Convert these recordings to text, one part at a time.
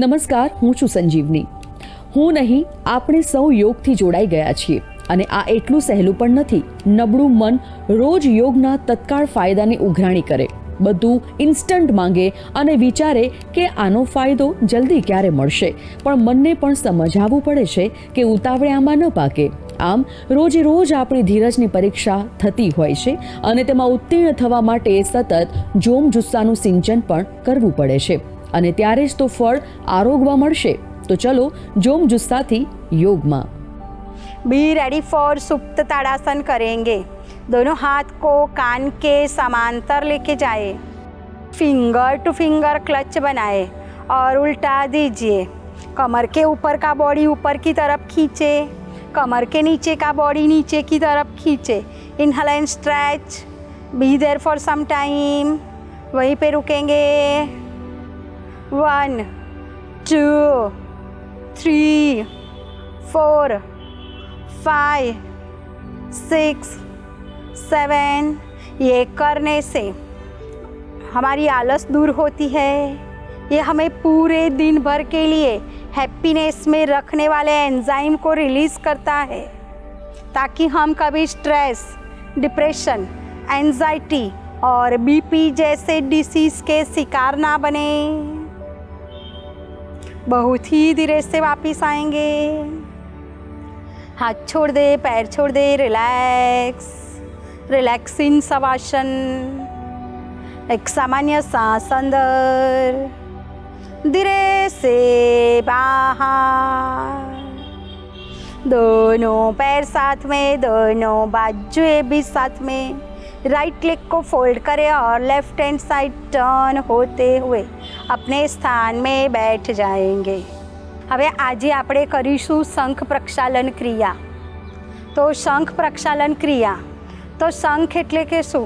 નમસ્કાર, હું છું સંજીવની. હું નહીં, આપણે સૌ યોગથી જોડાઈ ગયા છીએ અને આ એટલું સહેલું પણ નથી, નબળું મન રોજ યોગના તત્કાળ ફાયદાની ઉઘરાણી કરે, બધું ઇન્સ્ટન્ટ માંગે અને વિચારે કે આનો ફાયદો જલ્દી ક્યારે મળશે, પણ મનને પણ સમજાવવું પડે છે કે ઉતાવળે આમાં ન પાકે. આમ રોજે રોજ આપણી ધીરજની પરીક્ષા થતી હોય છે અને તેમાં ઉત્તીર્ણ થવા માટે સતત જોમ જુસ્સાનું સિંચન પણ કરવું પડે છે. અને ત્યારે જ તો ફળ આરોગવા મળશે તો ચલો જોમ જુસ્સાથી યોગમાં be ready for Supta Tadasana करेंगे दोनों हाथ को कान के समांतर लेके जाए फिंगर टू फिंगर क्लच बनाए और उल्टा दीजिए कमर के ऊपर का बॉडी ऊपर की तरफ खींचे कमर के नीचे का बॉडी नीचे की तरफ खींचे inhale and stretch be there for some time वहीं पे रुकेंगे one two three four five six seven ये करने से हमारी आलस दूर होती है। ये हमें पूरे दिन भर के लिए हैप्पीनेस में रखने वाले एंजाइम को रिलीज़ करता है, ताकि हम कभी स्ट्रेस डिप्रेशन एंजाइटी और बीपी जैसे डिसीज़ के शिकार ना बने। बहुत ही धीरे से वापस आएँगे। हाथ छोड़ दे, पैर छोड़ दे रिलैक्स रिलैक्स इन सवासन एक सामान्य सांस अंदर, धीरे से बाहर। दोनों पैर साथ में, दोनों बाजुएँ भी साथ में। राइट लेग को फोल्ड करें और लेफ्ट हैंड साइड टर्न होते हुए अपने स्थान में बैठ जाएंगे હવે આજે આપણે કરીશું શંખ પ્રક્ષાલન ક્રિયા તો શંખ પ્રક્ષાલન ક્રિયા તો શંખ એટલે કે શું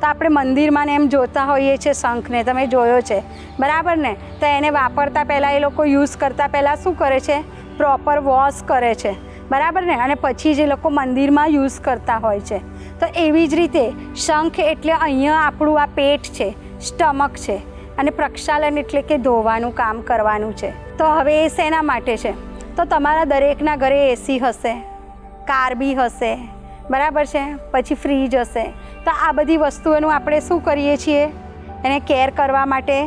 તો આપણે મંદિરમાં ને એમ જોતા હોઈએ છીએ શંખને તમે જોયો છે બરાબર ને તો એને વાપરતા પહેલાં એ લોકો યુઝ કરતા પહેલાં શું કરે છે પ્રોપર વોશ કરે છે બરાબર ને અને પછી જ એ લોકો મંદિરમાં યુઝ કરતા હોય છે તો એવી જ રીતે શંખ એટલે અહીંયા આપણું આ પેટ છે, સ્ટમક છે અને પ્રક્ષાલન એટલે કે ધોવાનું કામ કરવાનું છે. તો હવે એ શેના માટે છે? તો તમારા દરેકના ઘરે એસી હશે, કાર બી હશે, બરાબર છે? પછી ફ્રીજ હશે. તો આ બધી વસ્તુઓનું આપણે શું કરીએ છીએ? એને કેર કરવા માટે?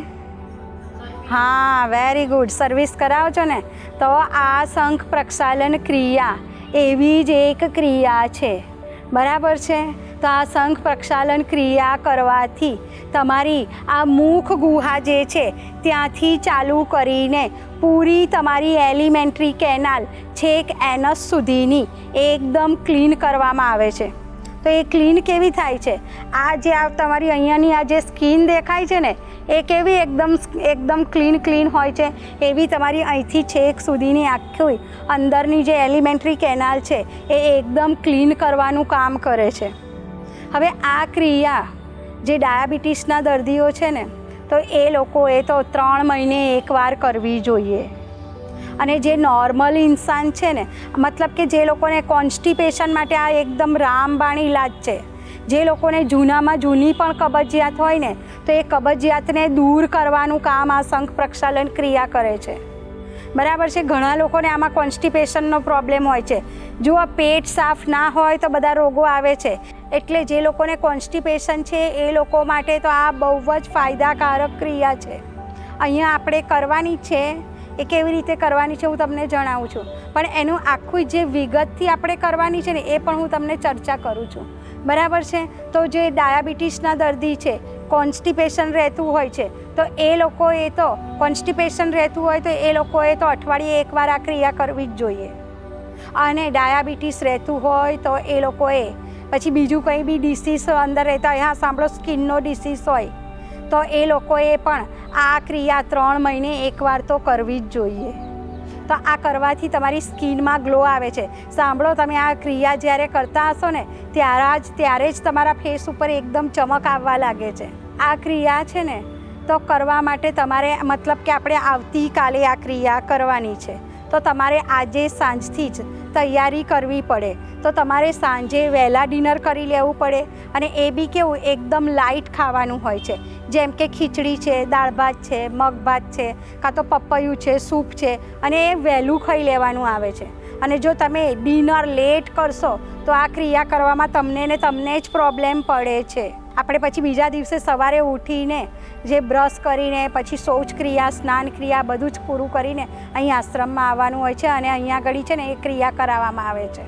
હા વેરી ગુડ સર્વિસ કરાવો છો ને? તો આ શંખ પ્રક્ષાલન ક્રિયા એવી જ એક ક્રિયા છે. બરાબર છે? તો આ શંખ પ્રક્ષાલન ક્રિયા કરવાથી તમારી આ મુખ ગુહા જે છે, ત્યાંથી ચાલુ કરીને પૂરી તમારી એલિમેન્ટરી કેનાલ છેક એનસ સુધીની એકદમ ક્લીન કરવામાં આવે છે. તો એ ક્લીન કેવી થાય છે? આ જે આ તમારી અહીંયાની આ જે સ્કીન દેખાય છે ને, એ કેવી એકદમ એકદમ ક્લીન ક્લીન હોય છે? એવી તમારી અહીંથી છેક સુધીની આખી અંદરની જે એલિમેન્ટરી કેનાલ છે, એ એકદમ ક્લીન કરવાનું કામ કરે છે. હવે આ ક્રિયા જે ડાયાબિટીસના દર્દીઓ છે ને, તો એ લોકોએ તો ત્રણ મહિને એકવાર કરવી જોઈએ. અને જે નોર્મલ ઇન્સાન છે ને, મતલબ કે જે લોકોને કોન્સ્ટિપેશન માટે આ એકદમ રામબાણ ઇલાજ છે. જે લોકોને જૂનામાં જૂની પણ કબજિયાત હોય ને, તો એ કબજિયાતને દૂર કરવાનું કામ આ શંખ પ્રક્ષાલન ક્રિયા કરે છે. બરાબર છે? ઘણા લોકોને આમાં કોન્સ્ટિપેશનનો પ્રોબ્લેમ હોય છે. જો આ પેટ સાફ ના હોય તો બધા રોગો આવે છે. એટલે જે લોકોને કોન્સ્ટિપેશન છે, એ લોકો માટે તો આ બહુ જ ફાયદાકારક ક્રિયા છે. અહીંયા આપણે કરવાની છે એ કેવી રીતે કરવાની છે હું તમને જણાવું છું. પણ એનું આખું જે વિગતથી આપણે કરવાની છે ને, એ પણ હું તમને ચર્ચા કરું છું. બરાબર છે? તો જે ડાયાબિટીસના દર્દી છે, કોન્સ્ટિપેશન રહેતું હોય છે, તો એ લોકોએ તો કોન્સ્ટિપેશન રહેતું હોય તો એ લોકોએ તો અઠવાડિયે એકવાર આ ક્રિયા કરવી જ જોઈએ. અને ડાયાબિટીસ રહેતું હોય તો એ લોકોએ, પછી બીજું કંઈ બી ડિસીઝ અંદર રહેતા હોય, હા, સાંભળો સ્કિનનો ડિસીઝ હોય, તો એ લોકોએ પણ આ ક્રિયા ત્રણ મહિને એકવાર તો કરવી જ જોઈએ. તો આ કરવાથી તમારી સ્કિનમાં ગ્લો આવે છે. સાંભળો, તમે આ ક્રિયા જ્યારે કરતા હશો ને, ત્યારે જ ત્યારે જ તમારા ફેસ ઉપર એકદમ ચમક આવવા લાગે છે. આ ક્રિયા છે ને, તો કરવા માટે તમારે, મતલબ કે આપણે આવતીકાલે આ ક્રિયા કરવાની છે. તો તમારે આજે સાંજથી જ તૈયારી કરવી પડે. તો તમારે સાંજે વહેલા ડિનર કરી લેવું પડે અને એ બી કેવું એકદમ લાઇટ ખાવાનું હોય છે. જેમ કે ખીચડી છે, દાળ ભાત છે, મગ ભાત છે, કાં તો પપૈયું છે, સૂપ છે અને એ વહેલું ખાઈ લેવાનું આવે છે. અને જો તમે ડિનર લેટ કરશો તો આ ક્રિયા કરવામાં તમને ને તમને જ પ્રોબ્લેમ પડે છે. આપણે પછી બીજા દિવસે સવારે ઉઠીને જે બ્રશ કરીને, પછી શૌચ ક્રિયા સ્નાન ક્રિયા બધું જ પૂરું કરીને અહીં આશ્રમમાં આવવાનું હોય છે અને અહીંયા આગળ છે ને એ ક્રિયા કરાવવામાં આવે છે.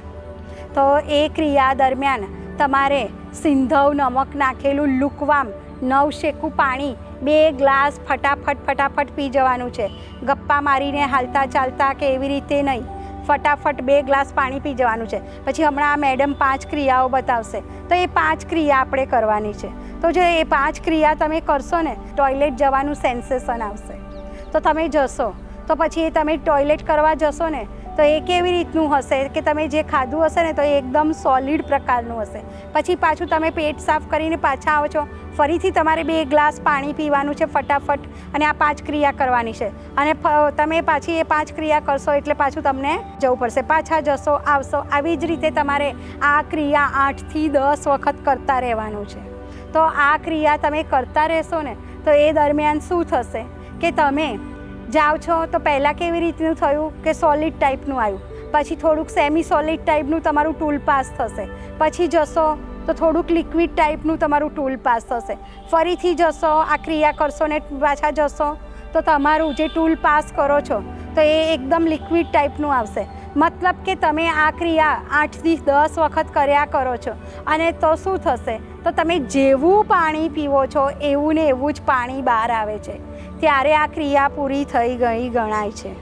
તો એ ક્રિયા દરમિયાન તમારે સિંધવ નમક નાખેલું લુકવામ નવ શેકું પાણી, બે ગ્લાસ ફટાફટ ફટાફટ પી જવાનું છે. ગપ્પા મારીને હાલતા ચાલતા કે એવી રીતે નહીં. ફટાફટ બે ગ્લાસ પાણી પી જવાનું છે. પછી હમણાં આ મેડમ પાંચ ક્રિયાઓ બતાવશે. તો એ પાંચ ક્રિયા આપણે કરવાની છે. તો જો એ પાંચ ક્રિયા તમે કરશો ને, ટોયલેટ જવાનું સેન્સેશન આવશે. તો તમે જશો. તો પછી એ તમે ટોયલેટ કરવા જશો ને તો એ કેવી રીતનું હશે? કે તમે જે ખાધું હશે ને તો એ એકદમ સોલિડ પ્રકારનું હશે. પછી પાછું તમે પેટ સાફ કરીને પાછા આવો છો. ફરીથી તમારે બે ગ્લાસ પાણી પીવાનું છે ફટાફટ અને આ પાંચ ક્રિયા કરવાની છે. અને તમે પાછી એ પાંચ ક્રિયા કરશો એટલે પાછું તમને જવું પડશે. પાછા જશો, આવશો, આવી જ રીતે તમારે આ ક્રિયા આઠથી દસ વખત કરતા રહેવાનું છે. તો આ ક્રિયા તમે કરતા રહેશો ને, તો એ દરમિયાન શું થશે? કે તમે જાઓ છો તો પહેલાં કેવી રીતનું થયું કે સોલિડ ટાઈપનું આવ્યું? પછી થોડુંક સેમી સોલિડ ટાઈપનું તમારું ટૂલ પાસ થશે. પછી જશો તો થોડુંક લિક્વિડ ટાઈપનું તમારું ટૂલ પાસ થશે. ફરીથી જશો, આ ક્રિયા કરશો ને પાછા જશો તો તમારું જે ટૂલ પાસ કરો છો તો એ એકદમ લિક્વિડ ટાઈપનું આવશે. મતલબ કે તમે આ ક્રિયા આઠથી દસ વખત કર્યા કરો છો અને તો શું થશે? તો તમે જેવું પાણી પીવો છો, એવું ને એવું જ પાણી બહાર આવે છે. ત્યારે આ ક્રિયા પૂરી થઈ ગઈ ગણાય છે.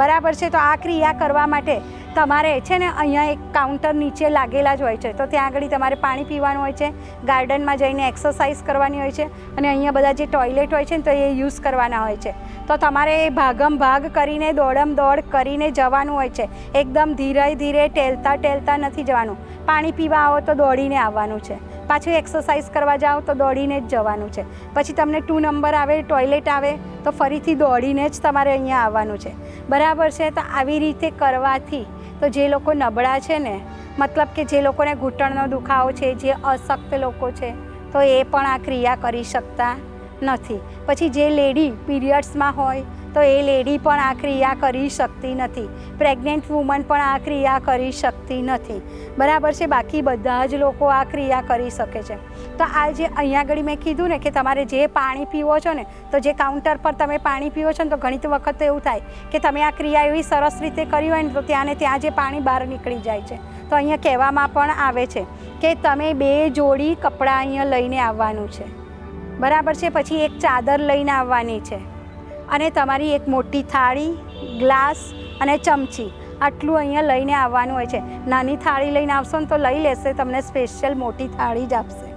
બરાબર છે, તો આ ક્રિયા કરવા માટે તમારે છે ને અહીંયા એક કાઉન્ટર નીચે લાગેલા જ હોય છે. તો ત્યાં આગળ તમારે પાણી પીવાનું હોય છે ગાર્ડનમાં જઈને એક્સરસાઇઝ કરવાની હોય છે, અને અહીંયા બધા જે ટોયલેટ હોય છે ને તો એ યુઝ કરવાના હોય છે. તો તમારે એ ભાગમ ભાગ કરીને, દોડમ દોડ કરીને જવાનું હોય છે. એકદમ ધીરે ધીરે ટેલતા ટેલતા નથી જવાનું. પાણી પીવા આવો તો દોડીને આવવાનું છે. પાછું એક્સરસાઇઝ કરવા જાઓ તો દોડીને જ જવાનું છે. પછી તમને ટુ નંબર આવે ટોયલેટ આવે, તો ફરીથી દોડીને જ તમારે અહીંયા આવવાનું છે. બરાબર છે? તો આવી રીતે કરવાથી તો જે લોકો નબળા છે ને, મતલબ કે જે લોકોને ઘૂંટણનો દુખાવો છે, જે અશક્ત લોકો છે, તો એ પણ આ ક્રિયા કરી શકતા નથી. પછી જે લેડી પીરિયડ્સમાં હોય તો એ લેડી પણ આ ક્રિયા કરી શકતી નથી. પ્રેગ્નેન્ટ વુમન પણ આ ક્રિયા કરી શકતી નથી. બરાબર છે? બાકી બધા જ લોકો આ ક્રિયા કરી શકે છે. તો આ જે અહીંયા આગળ મેં કીધું ને કે તમારે જે પાણી પીવો છો ને, તો જે કાઉન્ટર પર તમે પાણી પીવો છો ને, તો ઘણી વખત એવું થાય કે તમે આ ક્રિયા એવી સરસ રીતે કરી હોય ને, તો ત્યાં ને ત્યાં જે પાણી બહાર નીકળી જાય છે. તો અહીંયા કહેવામાં પણ આવે છે કે તમે બે જોડી કપડાં અહીંયા લઈને આવવાનું છે. બરાબર છે? પછી એક ચાદર લઈને આવવાની છે. અને તમારી એક મોટી થાળી, ગ્લાસ અને ચમચી આટલું અહીંયા લઈને આવવાનું હોય છે. નાની થાળી લઈને આવશો ને તો લઈ લેશે, તમને સ્પેશિયલ મોટી થાળી જ આપશે.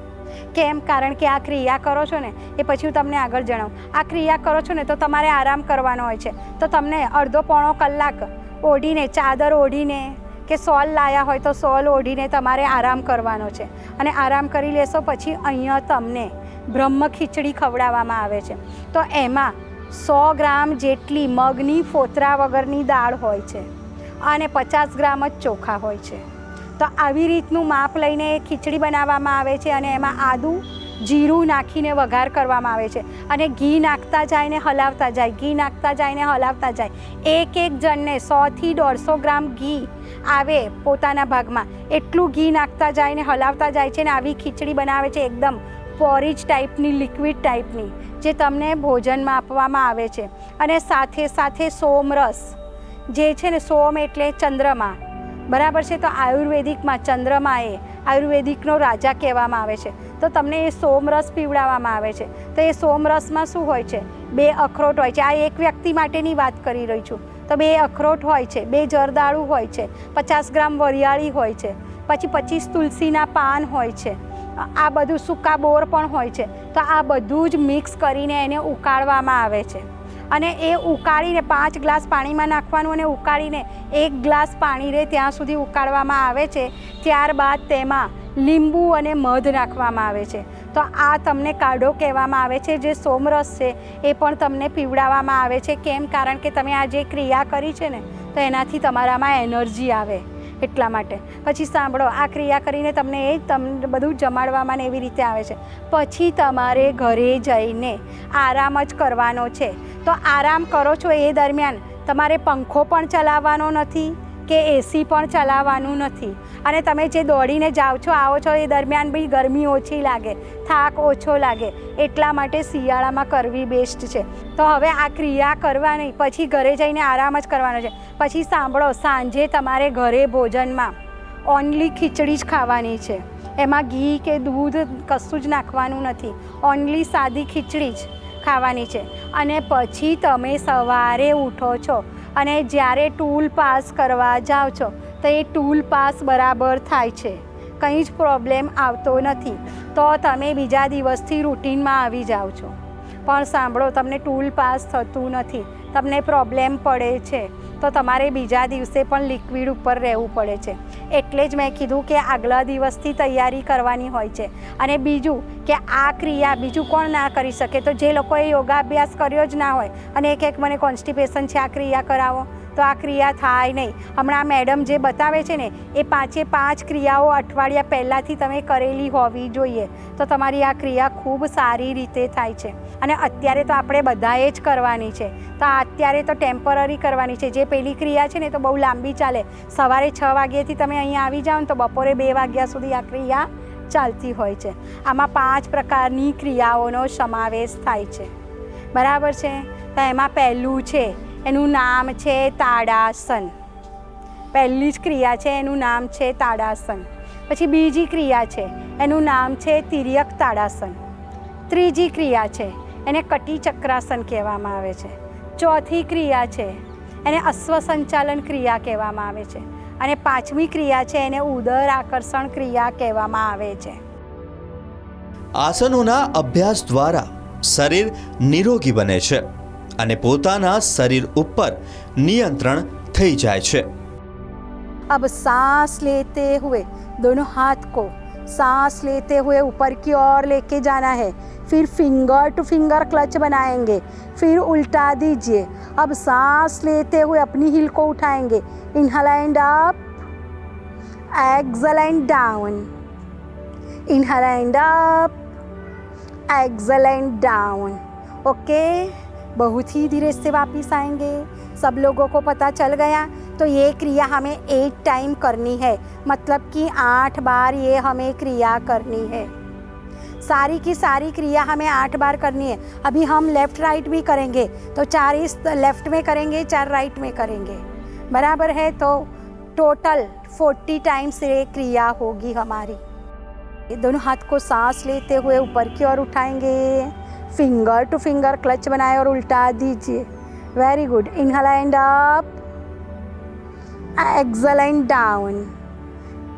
કેમ? કારણ કે આ ક્રિયા કરો છો ને, એ પછી હું તમને આગળ જણાવું. આ ક્રિયા કરો છો ને તો તમારે આરામ કરવાનો હોય છે. તો તમને અડધો પોણો કલાક ઓઢીને, ચાદર ઓઢીને કે સોલ લાયા હોય તો સોલ ઓઢીને તમારે આરામ કરવાનો છે. અને આરામ કરી લેશો પછી અહીંયા તમને બ્રહ્મ ખીચડી ખવડાવવામાં આવે છે. તો એમાં સો ગ્રામ જેટલી મગની ફોતરા વગરની દાળ હોય છે અને પચાસ ગ્રામ જ ચોખા હોય છે. તો આવી રીતનું માપ લઈને ખીચડી બનાવવામાં આવે છે અને એમાં આદું, જીરું નાખીને વઘાર કરવામાં આવે છે અને ઘી નાખતા જાય ને હલાવતા જાય, ઘી નાખતા જાય ને હલાવતા જાય. એક એક જણને સોથી દોઢસો ગ્રામ ઘી આવે પોતાના ભાગમાં. એટલું ઘી નાખતા જાય ને હલાવતા જાય છે ને આવી ખીચડી બનાવે છે એકદમ પોરીજ ટાઈપની લિક્વિડ ટાઈપની જે તમને ભોજનમાં આપવામાં આવે છે. અને સાથે સાથે સોમરસ જે છે ને સોમ એટલે ચંદ્રમા. બરાબર છે? તો આયુર્વેદિકમાં ચંદ્રમા એ આયુર્વેદિકનો રાજા કહેવામાં આવે છે. તો તમને એ સોમરસ પીવડાવવામાં આવે છે. તો એ સોમરસમાં શું હોય છે? બે અખરોટ હોય છે. આ એક વ્યક્તિ માટેની વાત કરી રહી છું. તો બે અખરોટ હોય છે, બે જરદાળુ હોય છે, પચાસ ગ્રામ વરિયાળી હોય છે, પછી પચીસ તુલસીના પાન હોય છે. આ બધું સૂકા બોર પણ હોય છે. તો આ બધું જ મિક્સ કરીને એને ઉકાળવામાં આવે છે. અને એ ઉકાળીને પાંચ ગ્લાસ પાણીમાં નાખવાનું અને ઉકાળીને એક ગ્લાસ પાણી રહે ત્યાં સુધી ઉકાળવામાં આવે છે. ત્યારબાદ તેમાં લીંબુ અને મધ નાખવામાં આવે છે. તો આ તમને કાઢો કહેવામાં આવે છે. જે સોમરસ છે, એ પણ તમને પીવડાવવામાં આવે છે. કેમ? કારણ કે તમે આ જે ક્રિયા કરી છે ને, તો એનાથી તમારામાં એનર્જી આવે. એટલા માટે. પછી સાંભળો, આ ક્રિયા કરીને તમને એ તમને બધું જમાડવામાં ને એવી રીતે આવે છે. પછી તમારે ઘરે જઈને આરામ જ કરવાનો છે. તો આરામ કરો છો એ દરમિયાન તમારે પંખો પણ ચલાવવાનો નથી? કે એસી પણ ચલાવવાનું નથી. અને તમે જે દોડીને જાઓ છો, આવો છો, એ દરમિયાન બી ગરમી ઓછી લાગે, થાક ઓછો લાગે. એટલા માટે શિયાળામાં કરવી બેસ્ટ છે. તો હવે આ ક્રિયા કરવાની, પછી ઘરે જઈને આરામ જ કરવાનો છે. પછી સાંભળો, સાંજે તમારે ઘરે ભોજનમાં ઓનલી ખીચડી જ ખાવાની છે. એમાં ઘી કે દૂધ કશું જ નાખવાનું નથી. ઓનલી સાદી ખીચડી જ ખાવાની છે. અને પછી તમે સવારે ઉઠો છો. અને જ્યારે ટૂલ પાસ કરવા જાઓ છો, તો એ ટૂલ પાસ બરાબર થાય છે. કંઈ જ પ્રોબ્લેમ આવતો નથી. તો તમે બીજા દિવસથી રૂટીનમાં આવી જાઓ છો. પણ સાંભળો, તમને ટૂલ પાસ થતું નથી. તમને પ્રોબ્લેમ પડે છે. તો તમારે બીજા દિવસે પણ લિક્વિડ ઉપર રહેવું પડે છે. એટલે જ મેં કીધું કે આગલા દિવસથી તૈયારી કરવાની હોય છે. અને બીજું કે આ ક્રિયા બીજું કોણ ના કરી શકે? તો જે લોકોએ યોગાભ્યાસ કર્યો જ ના હોય અને એક એક મને કોન્સ્ટિપેશન છે, આ ક્રિયા કરાવો. તો આ ક્રિયા થાય નહીં. હમણાં મેડમ જે બતાવે છે ને, એ પાંચે પાંચ ક્રિયાઓ અઠવાડિયા પહેલાંથી તમે કરેલી હોવી જોઈએ. તો તમારી આ ક્રિયા ખૂબ સારી રીતે થાય છે. અને અત્યારે તો આપણે બધાએ જ કરવાની છે. તો અત્યારે તો ટેમ્પરરી કરવાની છે. જે પેલી ક્રિયા છે ને તો બહુ લાંબી ચાલે. સવારે છ વાગ્યાથી તમે અહીંયા આવી જાઓ ને, તો બપોરે બે વાગ્યા સુધી આ ક્રિયા ચાલતી હોય છે. આમાં પાંચ પ્રકારની ક્રિયાઓનો સમાવેશ થાય છે. બરાબર છે? તો એમાં પહેલું છે એનું નામ છે તાડાસન. પહેલી જ ક્રિયા છે, એનું નામ છે તાડાસન. પછી બીજી ક્રિયા છે, એનું નામ છે તિર્યક તાડાસન. ત્રીજી ક્રિયા છે, એને કટી ચક્રાસન કહેવામાં આવે છે. ચોથી ક્રિયા છે, એને અશ્વ સંચાલન ક્રિયા કહેવામાં આવે છે. અને પાંચમી ક્રિયા છે, એને ઉદર આકર્ષણ ક્રિયા કહેવામાં આવે છે. આસનોના અભ્યાસ દ્વારા શરીર નિરોગી બને છે. અને પોતાના શરીર ઉપર નિયંત્રણ થઈ જાય છે अब सांस लेते हुए दोनों हाथ को सांस लेते हुए ऊपर की ओर लेके जाना है फिर फिंगर टू फिंगर क्लच बनाएंगे फिर उल्टा दीजिए अब सांस लेते हुए अपनी हिल को उठाएंगे inhale and up exhale and down inhale and up exhale and down okay बहुत ही धीरे से वापस आएँगे। सब लोगों को पता चल गया। तो ये क्रिया हमें एट टाइम करनी है। मतलब कि आठ बार ये हमें क्रिया करनी है। सारी की सारी क्रिया हमें आठ बार करनी है। अभी हम लेफ़्ट राइट भी करेंगे। तो चार इस लेफ़्ट में करेंगे, चार राइट में करेंगे। बराबर है तो टोटल फोर्टी टाइम्स ये क्रिया होगी हमारी। दोनों हाथ को सांस लेते हुए ऊपर की ओर उठाएँगे। फिंगर टू फिंगर क्लच बनाए और उल्टा दीजिए। Very good inhale and up exhale and down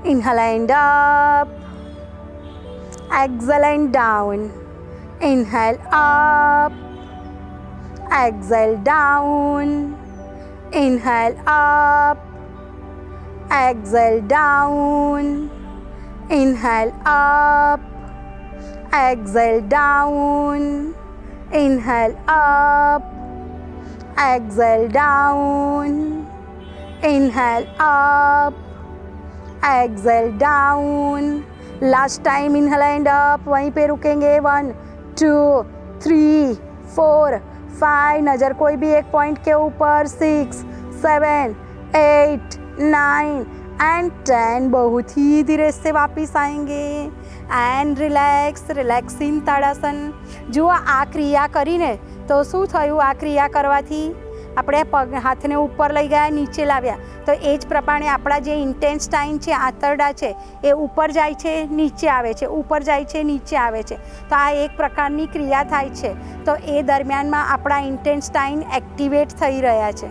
inhale and up exhale and down inhale up exhale down inhale up exhale down inhale up exhale down. Inhale up. Exhale down. Inhale up. Exhale down. Last time inhale and up वहीं पे रुकेंगे. One two three four five नज़र कोई भी एक point के ऊपर. Six seven eight nine and ten बहुत ही धीरे से वापस आएँगे. એન્ડ રિલેક્સ રિલેક્સિંગ તાડાસન. જુઓ આ ક્રિયા કરીને તો શું થયું આ ક્રિયા કરવાથી? આપણે પગ હાથને ઉપર લઈ ગયા, નીચે લાવ્યા. તો એ જ પ્રમાણે આપણા જે ઇન્ટેન્સ ઇન્ટેન્સ્ટાઇન છે, આંતરડા છે, એ ઉપર જાય છે, નીચે આવે છે, ઉપર જાય છે, નીચે આવે છે. તો આ એક પ્રકારની ક્રિયા થાય છે. તો એ દરમિયાનમાં આપણા ઇન્ટેન્સ્ટાઇન એક્ટિવેટ થઈ રહ્યા છે.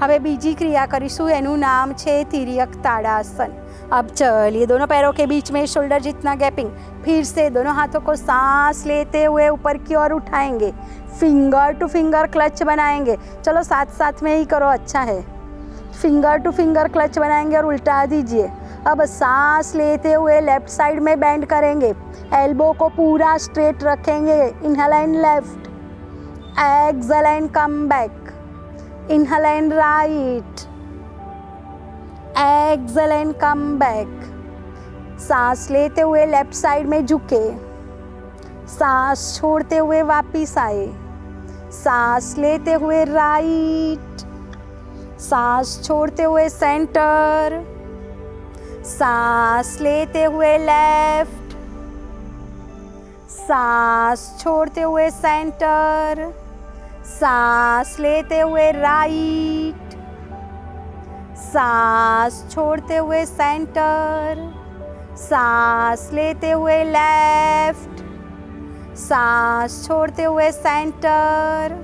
હવે બીજી ક્રિયા કરીશું, એનું નામ છે તિર્યક તાડાસન. अब चलिए दोनों पैरों के बीच में शोल्डर जितना गैपिंग, फिर से दोनों हाथों को सांस लेते हुए ऊपर की ओर उठाएँगे। फिंगर टू फिंगर क्लच बनाएँगे। चलो साथ साथ में ही करो अच्छा है। फिंगर टू फिंगर क्लच बनाएँगे और उल्टा दीजिए। अब सांस लेते हुए लेफ़्ट साइड में बैंड करेंगे। एल्बो को पूरा स्ट्रेट रखेंगे। Inhale and left exhale and come back and right exhale and come back सांस लेते हुए लेफ़्ट साइड में झुके। सांस छोड़ते हुए वापिस आए। सांस लेते हुए राइट सांस छोड़ते हुए सेंटर सांस लेते हुए लेफ़्ट सांस छोड़ते हुए सेंटर सांस लेते हुए राइट सांस छोड़ते हुए सेंटर, सांस लेते हुए लेफ़्ट, सांस छोड़ते हुए सेंटर,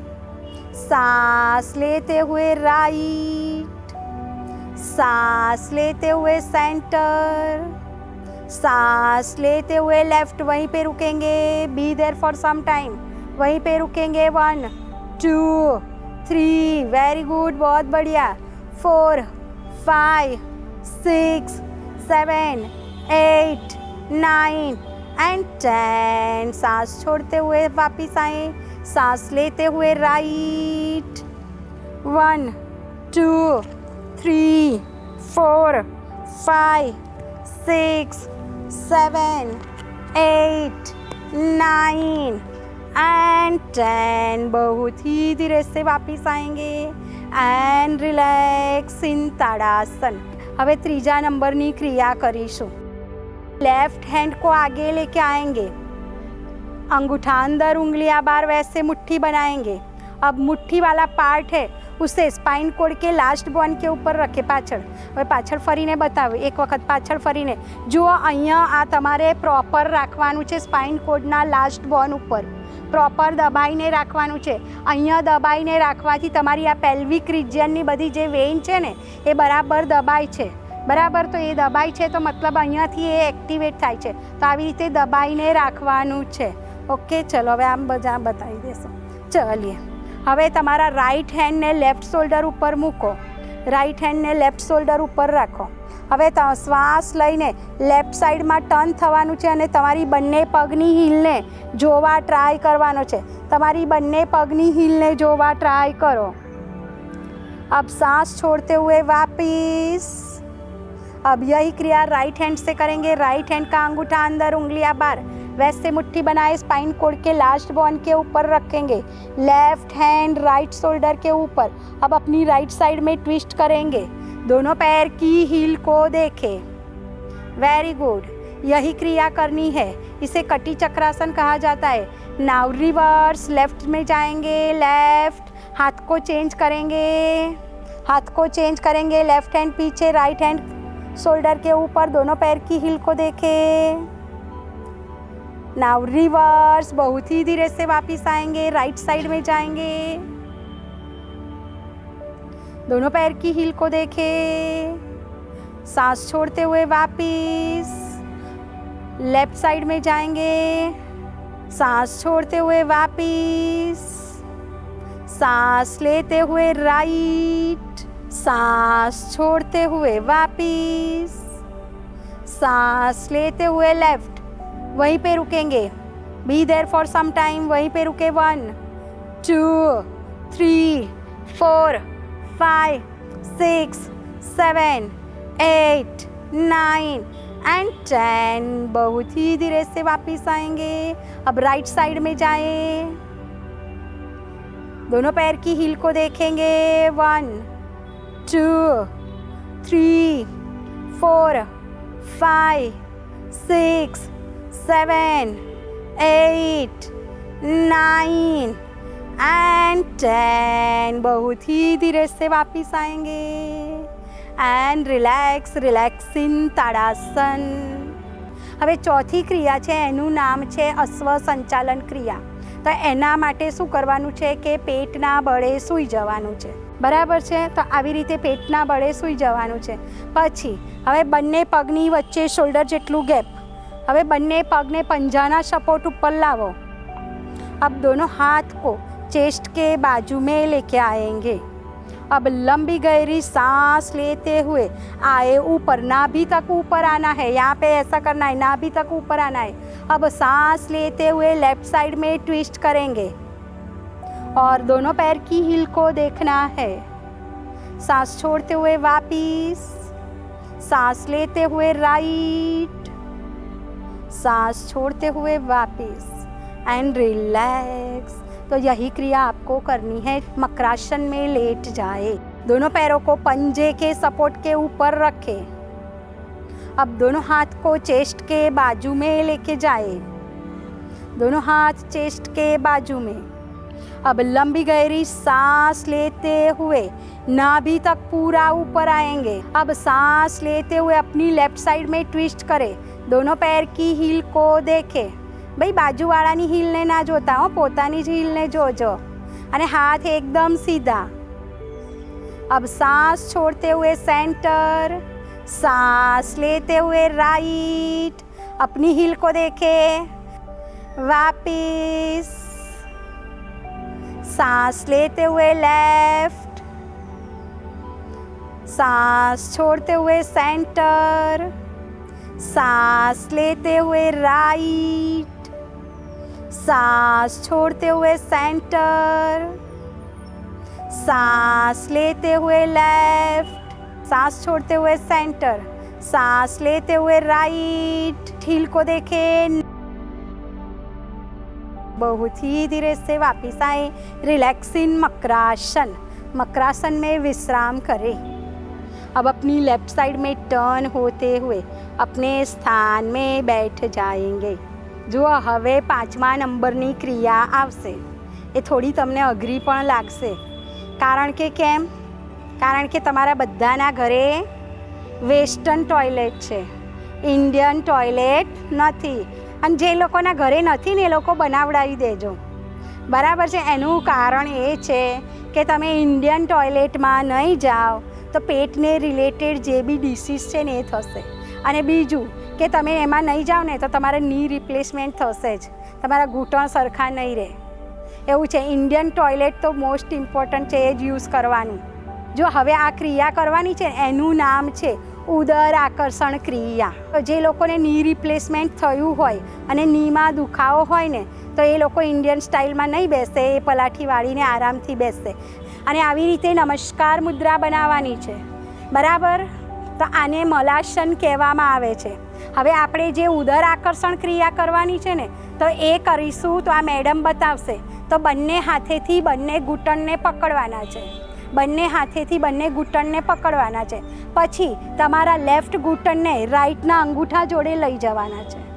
सांस लेते हुए राइट, सांस लेते हुए सेंटर, सांस लेते हुए लेफ़्ट। वहीं पे रुकेंगे be there for some time वहीं पे रुकेंगे one two three very good बहुत बढ़िया। Four five six seven eight nine and ten सांस छोड़ते हुए वापिस आए। सांस लेते हुए right one two three four five six seven eight nine and ten बहुत ही धीरे से वापिस आएँगे। એન્ડ રિલેક્સ ઇન તાડાસન હવે ત્રીજા નંબરની ક્રિયા કરીશું लेफ्ट हैंड को आगे लेके आएंगे अंगूठा अंदर उंगलियां बार वैसे मुट्ठी बनाएंगे अब मुट्ठी वाला पार्ट है उसे સ્પાઇન કોડ કે લાસ્ટ બોન કે ઉપર રખે પાછળ હવે પાછળ ફરીને બતાવે એક વખત પાછળ ફરીને જુઓ અહીંયા આ તમારે પ્રોપર રાખવાનું છે સ્પાઇન કોડના લાસ્ટ બોન ઉપર પ્રોપર દબાઈને રાખવાનું છે. અહીંયા દબાઈને રાખવાથી તમારી આ પેલ્વિક રિજિયનની બધી જે વેઇન છે ને, એ બરાબર દબાય છે. બરાબર? તો એ દબાય છે તો મતલબ અહીંયાથી એ એક્ટિવેટ થાય છે. તો આવી રીતે દબાઈને રાખવાનું છે. ઓકે, ચલો હવે આમ બધા બતાવી દેશો. ચાલીએ. હવે તમારા રાઈટ હેન્ડને લેફ્ટ શોલ્ડર ઉપર મૂકો. રાઈટ હેન્ડને લેફ્ટ શોલ્ડર ઉપર રાખો. હવે ત શ્વાસ લઈને લેફ્ટ સાઈડમાં ટર્ન થવાનું છે અને તમારી બંને પગની હીલને જોવા ટ્રાય કરવાનો છે તમારી બંને પગની હીલને જોવા ટ્રાય કરો अब सांस छोड़ते हुए वापिस अब यही क्रिया राइट हैंड से करेंगे राइट हैंड का अंगूठा अंदर उंगलियां बाहर वैसे मुट्ठी बनाए स्पाइन कोड के लास्ट बॉन के ऊपर रखेंगे लेफ्ट हैंड राइट शोल्डर के ऊपर अब अपनी राइट साइड में ट्विस्ट करेंगे दोनों पैर की हील को देखें। वेरी गुड यही क्रिया करनी है। इसे कटी चक्रासन कहा जाता है। नाउ रिवर्स लेफ़्ट में जाएँगे लेफ़्ट हाथ को चेंज करेंगे। हाथ को चेंज करेंगे लेफ़्ट हैंड पीछे राइट हैंड शोल्डर के ऊपर दोनों पैर की हिल को देखें। नाउ रिवर्स बहुत ही धीरे से वापस आएँगे राइट साइड में जाएँगे। दोनों पैर की हिल को देखें। सांस छोड़ते हुए वापिस। लेफ़्ट साइड में जाएँगे। सांस छोड़ते हुए वापिस। सांस लेते हुए राइट। सांस छोड़ते हुए वापिस। सांस लेते हुए लेफ़्ट। वहीं पे रुकेंगे। Be there for some time वहीं पे रुके। One two three four five six seven eight nine and ten बहुत ही धीरे से वापिस आएँगे। अब राइट साइड में जाए। दोनों पैर की हील को देखेंगे। One two three four five six seven eight nine and ten बहुत ही धीरे से वापिस आएंगे and relax relax in Tadasana હવે ચોથી ક્રિયા છે એનું નામ છે અશ્વ સંચાલન ક્રિયા તો એના માટે શું કરવાનું છે કે પેટના બળે સૂઈ જવાનું છે બરાબર છે તો આવી રીતે પેટના બળે સૂઈ જવાનું છે પછી હવે બંને પગની વચ્ચે શોલ્ડર જેટલું ગેપ હવે બંને પગને પંજાના સપોર્ટ ઉપર લાવો अब दोनों हाथ को चेस्ट के बाजू में लेके आएँगे। अब लंबी गहरी सांस लेते हुए आए ऊपर, नाभि तक ऊपर आना है। यहाँ पे ऐसा करना है, नाभि तक ऊपर आना है। अब सांस लेते हुए लेफ़्ट साइड में ट्विस्ट करेंगे। और दोनों पैर की हिल को देखना है। सांस छोड़ते हुए वापिस, सांस लेते हुए राइट, सांस छोड़ते हुए वापिस। And relax. तो यही क्रिया आपको करनी है मकरासन में लेट जाए। दोनों पैरों को पंजे के सपोर्ट के ऊपर रखें। अब दोनों हाथ को चेस्ट के बाजू में लेके जाए। दोनों हाथ चेस्ट के बाजू में। अब लंबी गहरी सांस लेते हुए नाभि तक पूरा ऊपर आएँगे। अब सांस लेते हुए अपनी लेफ़्ट साइड में ट्विस्ट करें। दोनों पैर की हील को देखें। ભાઈ બાજુવાળાની હીલને ના જોતા હો પોતાની જ હીલને જોજો અને હાથ એકદમ સીધા अब सांस छोड़ते हुए सेंटर सांस लेते हुए राइट अपनी हील को देखे वापिस सांस लेते हुए लेफ्ट सांस छोड़ते हुए सेंटर सांस लेते हुए राइट सांस छोड़ते हुए सेंटर सांस लेते हुए लेफ़्ट सांस छोड़ते हुए सेंटर सांस लेते हुए राइट ठील को देखें। बहुत ही धीरे से वापिस आए। रिलैक्स इन मकरासन मकरासन में विश्राम करें। अब अपनी लेफ़्ट साइड में टर्न होते हुए अपने स्थान में बैठ जाएँगे। જુઓ, હવે પાંચમા નંબરની ક્રિયા આવશે. એ થોડી તમને અઘરી પણ લાગશે. કારણ કે કેમ? કારણ કે તમારા બધાના ઘરે વેસ્ટર્ન ટોયલેટ છે. ઇન્ડિયન ટોયલેટ નથી. અને જે લોકોના ઘરે નથી ને એ લોકો બનાવડાવી દેજો. બરાબર છે? એનું કારણ એ છે કે તમે ઇન્ડિયન ટોયલેટમાં નહીં જાઓ તો પેટને રિલેટેડ જે બી ડિસીઝ છે ને એ થશે. અને બીજું કે તમે એમાં નહીં જાઓ ને તો તમારે ની રિપ્લેસમેન્ટ થશે જ. તમારા ઘૂંટણ સરખા નહીં રહે. એવું છે ઇન્ડિયન ટોયલેટ તો મોસ્ટ ઇમ્પોર્ટન્ટ છે, એ જ યુઝ કરવાનું. જો હવે આ ક્રિયા કરવાની છે, એનું નામ છે ઉદર આકર્ષણ ક્રિયા. જે લોકોને ની રિપ્લેસમેન્ટ થયું હોય અને નીમાં દુખાવો હોય ને, તો એ લોકો ઇન્ડિયન સ્ટાઇલમાં નહીં બેસે, એ પલાઠી વાળીને આરામથી બેસશે અને આવી રીતે નમસ્કાર મુદ્રા બનાવવાની છે. બરાબર? તો આને મલાસન કહેવામાં આવે છે. હવે આપણે જે ઉદર આકર્ષણ ક્રિયા કરવાની છે ને, તો એ કરીશું તો આ મેડમ બતાવશે. તો બંને હાથેથી બંને ઘૂંટણને પકડવાના છે. બંને હાથેથી બંને ઘૂંટણને પકડવાના છે. પછી તમારા લેફ્ટ ઘૂંટણને રાઈટના અંગૂઠા જોડે લઈ જવાના છે.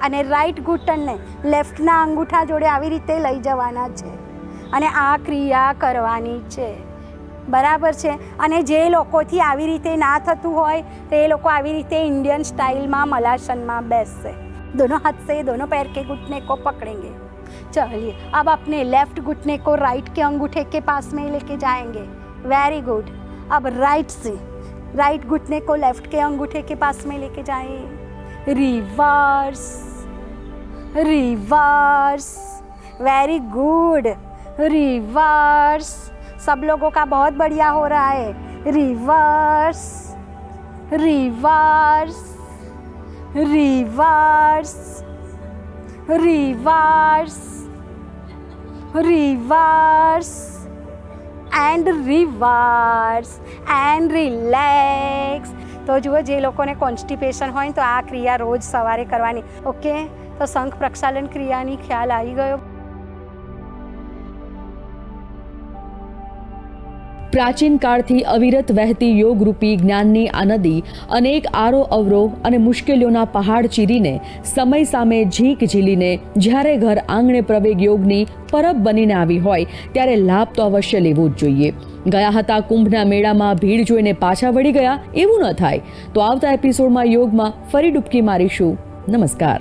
અને રાઈટ ઘૂંટણને લેફ્ટના અંગૂઠા જોડે આવી રીતે લઈ જવાના છે. અને આ ક્રિયા કરવાની છે. બરાબર છે અને જે લોકોથી આવી રીતે ના થતું હોય તો એ લોકો આવી રીતે इंडियन स्टाइल में मलासन में बैससे दोनों हाथ से दोनों पैर के घुटने को पकड़ेंगे चलिए अब अपने लेफ्ट घुटने को राइट के अंगूठे के पास में लेके जाएंगे वेरी गुड अब राइट से राइट घुटने को लेफ्ट के अंगूठे के पास में लेके जाएं reverse reverse very good reverse सब लोगों का बहुत बढ़िया हो रहा है reverse reverse reverse reverse reverse and reverse and relax તો જુઓ જે લોકોને કોન્સ્ટિપેશન હોય તો આ ક્રિયા રોજ સવારે કરવાની ઓકે તો શંખ પ્રક્ષાલન ક્રિયાની ખ્યાલ આવી ગયો પ્રાચીન કાળથી અવિરત વહેતી યોગરૂપી જ્ઞાનની આ નદી અનેક આરો અવરોહ અને મુશ્કેલીઓના પહાડ ચીરીને સમય સામે ઝીક ઝીલીને જ્યારે ઘર આંગણે પ્રવેગ યોગની પરબ બનીને આવી હોય ત્યારે લાભ તો અવશ્ય લેવો જ જોઈએ. ગયા હતા કુંભના મેળામાં ભીડ જોઈને પાછા વળી ગયા એવું ન થાય. તો આવતા એપિસોડમાં યોગમાં ફરી ડૂબકી મારીશું. નમસ્કાર.